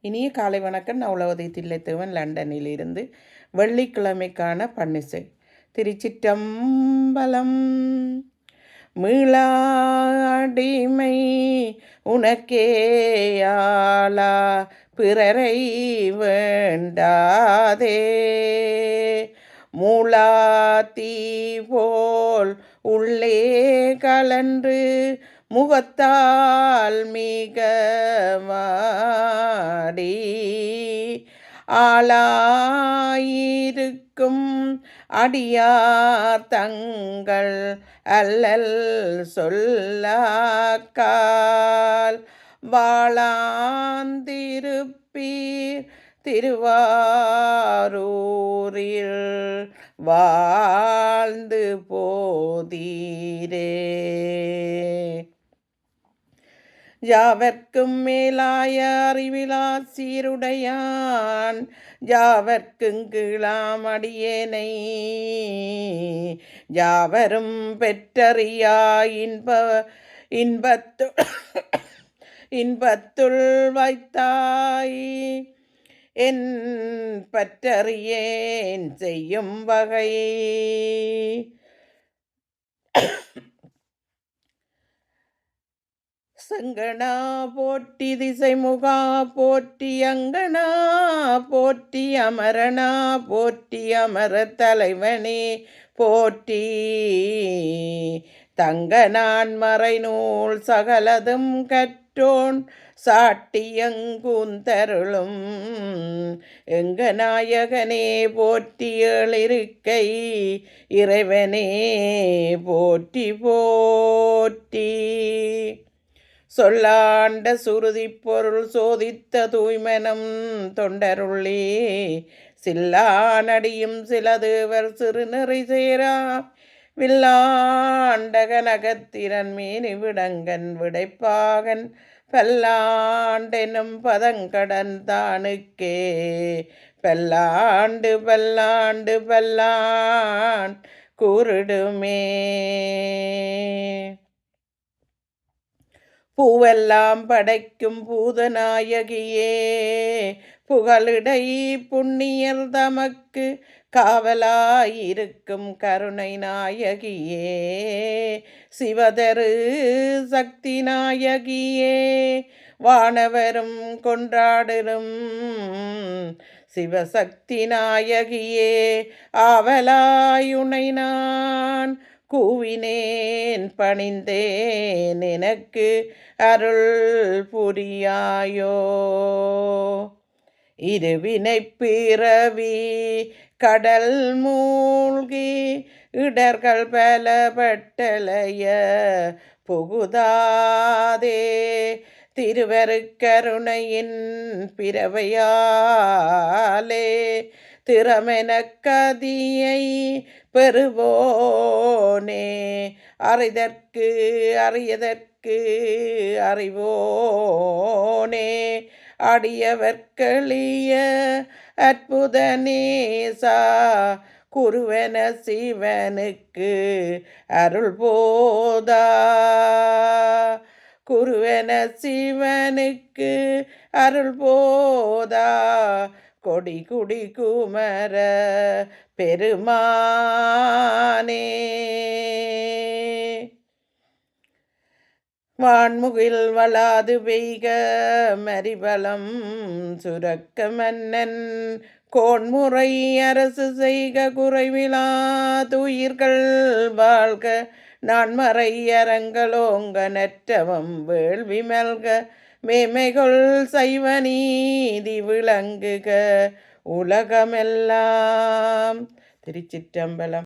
இனிய காலை வணக்கம். நான் உலகதை தில்லைத்தேவன் லண்டனில் இருந்து வெள்ளிக்கிழமைக்கான பன்னிசை. திருச்சிற்றம்பலம் மீளாடிமை உனக்கேயாளா பிறரை வேண்டாதே. மூலாத்தி போல் உள்ளே கலன்று முகத்தால் மிக வாடி. ஆளாயிருக்கும் அடியார் தங்கள் அல்லல் சொல்லாக்கால் வாழாந்திருப்பீர் திருவாரூரில் வாழ்ந்து போதீரே. யாவர்க்கும் மேலாய அறிவிலா சீருடையான் யாவர்க்கும் கீழாம் அடியேனை. யாவரும் பெற்றறியா இன்ப இன்பத்து இன்பத்துள் வைத்தாய் என் பற்றறியேன் செய்யும் வகை. சங்கனா போற்றி திசைமுகா போற்றி அங்கனா போற்றி அமரனா போற்றி அமர தலைவனே போற்றி தங்க நான் மறைநூல் சகலதும் கற்றோன் சாட்டியங்குந்தருளும் எங்க நாயகனே போற்றி போற்றியளிருக்கை இறைவனே போற்றி போற்றி சொல்லாண்ட சுருதி பொருள் சோதித்த தூய்மனம் தொண்டருள்ளே சில்லானடியும் சிலதுவர் சிறுநிறை சேரா வில்லாண்டகனகத்திரன் மீனி விடங்கன் விடைப்பாகன் பல்லாண்டெனும் பதங்கடன் தானுக்கே. பல்லாண்டு பல்லாண்டு பல்லான் கூறிடுமே. பூவெல்லாம் படைக்கும் பூதநாயகியே புகழிடை புண்ணியர் தமக்கு காவலாயிருக்கும் கருணை நாயகியே சிவதரு சக்தி நாயகியே வானவரும் கொண்டாடலும் சிவசக்தி நாயகியே ஆவலாயுனை நான் கூவினேன் பணிந்தேன் எனக்கு அருள் புரியாயோ? இருவினை பிறவி கடல் மூழ்கி இடர்கள் பலப்பட்டலைய புகுதாதே. திருவருக்கருணையின் பிறவையாலே திறமென கதியை பெறுவோனே. அறிதற்கு அறியதற்கு அறிவோனே. அடியவர்களிய அற்புத நேசா குருவன சிவனுக்கு அருள் போதா குருவன சிவனுக்கு அருள் போதா கொடி குடி குமர பெருமானே. வான்முகில் வளாது பெய்க மரிபலம் சுரக்க மன்னன். கோன்முறை அரசு செய்க குறைவிலா துயிர்கள் வாழ்க நான் மறை அரங்கலோங்க வேள்வி மல்க மேமைகொள் சைவ நீதி விளங்குக உலகமெல்லாம் திருச்சிற்றம்பலம்.